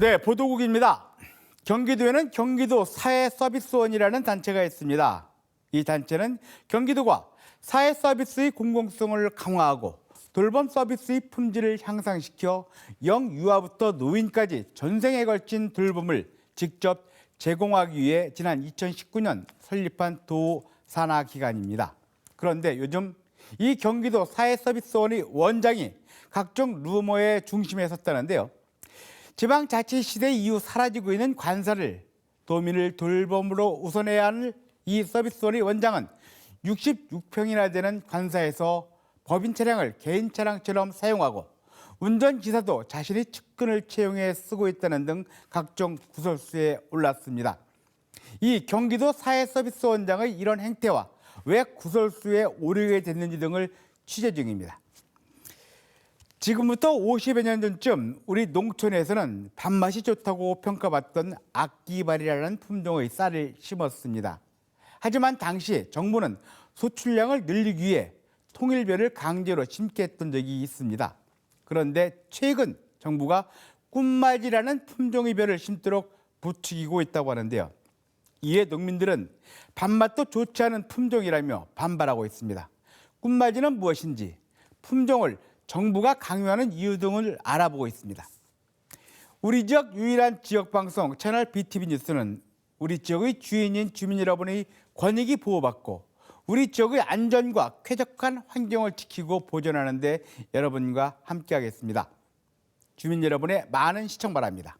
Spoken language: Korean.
네, 보도국입니다. 경기도에는 경기도 사회서비스원이라는 단체가 있습니다. 이 단체는 경기도가 사회서비스의 공공성을 강화하고 돌봄 서비스의 품질을 향상시켜 영유아부터 노인까지 전생에 걸친 돌봄을 직접 제공하기 위해 지난 2019년 설립한 도 산하 기관입니다. 그런데 요즘 이 경기도 사회서비스원의 원장이 각종 루머의 중심에 섰다는데요. 지방자치 시대 이후 사라지고 있는 관사를 도민을 돌봄으로 우선해야 하는 이 서비스원의 원장은 66평이나 되는 관사에서 법인 차량을 개인 차량처럼 사용하고 운전기사도 자신의 측근을 채용해 쓰고 있다는 등 각종 구설수에 올랐습니다. 이 경기도 사회서비스 원장의 이런 행태와 왜 구설수에 오르게 됐는지 등을 취재 중입니다. 지금부터 50여 년 전쯤 우리 농촌에서는 밥맛이 좋다고 평가받던 악기발이라는 품종의 쌀을 심었습니다. 하지만 당시 정부는 소출량을 늘리기 위해 통일별을 강제로 심게 했던 적이 있습니다. 그런데 최근 정부가 꿈맞이라는 품종의 별을 심도록 부추기고 있다고 하는데요. 이에 농민들은 밥맛도 좋지 않은 품종이라며 반발하고 있습니다. 꿈맞이는 무엇인지 품종을 정부가 강요하는 이유 등을 알아보고 있습니다. 우리 지역 유일한 지역 방송 채널 BTV 뉴스는 우리 지역의 주인인 주민 여러분의 권익이 보호받고 우리 지역의 안전과 쾌적한 환경을 지키고 보존하는 데 여러분과 함께하겠습니다. 주민 여러분의 많은 시청 바랍니다.